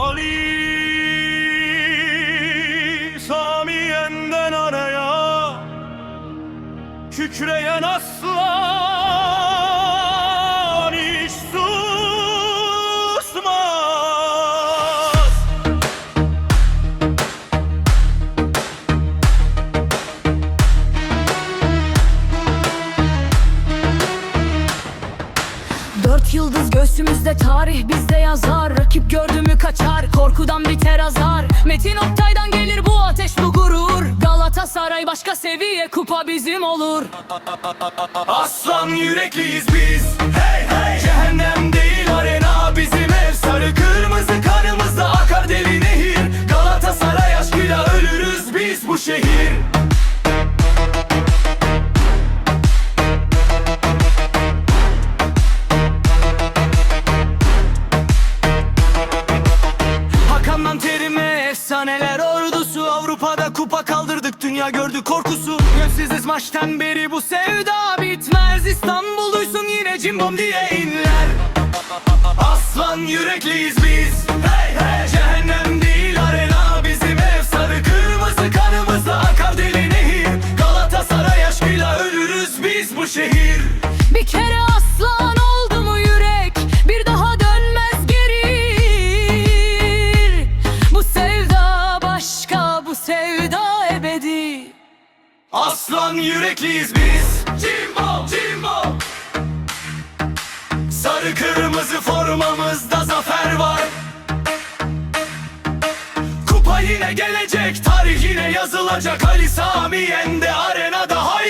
Ali Samiye'nden araya Kükreyen aslan Yıldız göğsümüzde tarih bizde yazar. Rakip gördü mü kaçar korkudan biter azar. Metin Oktay'dan gelir bu ateş bu gurur. Galatasaray başka seviye kupa bizim olur. Aslan yürekliyiz biz. Hey hey. Cehennem değil arena bizim ev. Sarı kırmızı kanımızda akar deli nehir. Galatasaray aşkıyla ölürüz biz bu şehir efsaneler ordusu Avrupa'da kupa kaldırdık dünya gördü korkusu. Gönülsüzüz maçtan beri bu sevda bitmez. İstanbul duysun yine cimbom diye inler. Aslan yürekliyiz biz. Hey hey Cehennem değil arena bizim ev. Sarı kırmızı kanımızda akar deli nehir. Galatasaray aşkıyla ölürüz biz bu şehir Aslan yürekliyiz biz. Cimbo Cimbo Sarı kırmızı formamızda zafer var. Kupa yine gelecek tarih yine yazılacak. Ali Sami Yen'de arenada haykıracağız